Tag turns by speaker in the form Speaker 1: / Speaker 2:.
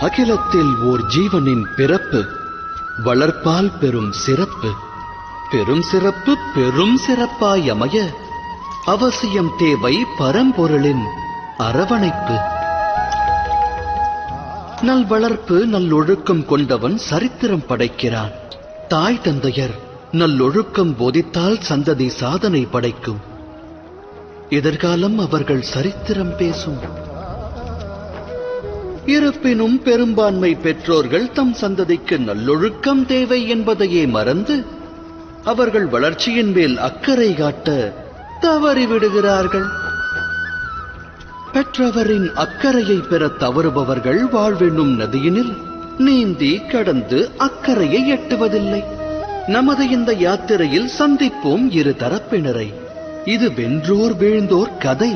Speaker 1: அகிலத்தில் ஓர் ஜீவனின் பிறப்பு வளர்ப்பால் பெரும் சிறப்பு. பெரும் சிறப்பு பெரும் சிறப்பாய் அமைய அவசியம் தேவை பரம்பொருளின் அரவணைப்பு. நல் வளர்ப்பு நல்லொழுக்கம் கொண்டவன் சரித்திரம் படைக்கிறான். தாய் தந்தையர் நல்லொழுக்கம் போதித்தால் சந்ததி சாதனை படைக்கும். எதிர்காலம் அவர்கள் சரித்திரம் பேசும். இருப்பினும் பெரும்பான்மை பெற்றோர்கள் தம் சந்ததிக்கு நல்லொழுக்கம் தேவை என்பதையே மறந்து அவர்கள் வளர்ச்சியின் மேல் அக்கறை காட்ட தவறிவிடுகிறார்கள். பெற்றவரின் அக்கறையை பெற தவறுபவர்கள் வாழ்வென்னும் நதியினில் நீந்தி கடந்து அக்கறையை எட்டுவதில்லை. நமது இந்த யாத்திரையில் சந்திப்போம் இரு தரப்பினரை. இது வென்றோர் வீழ்ந்தோர் கதை.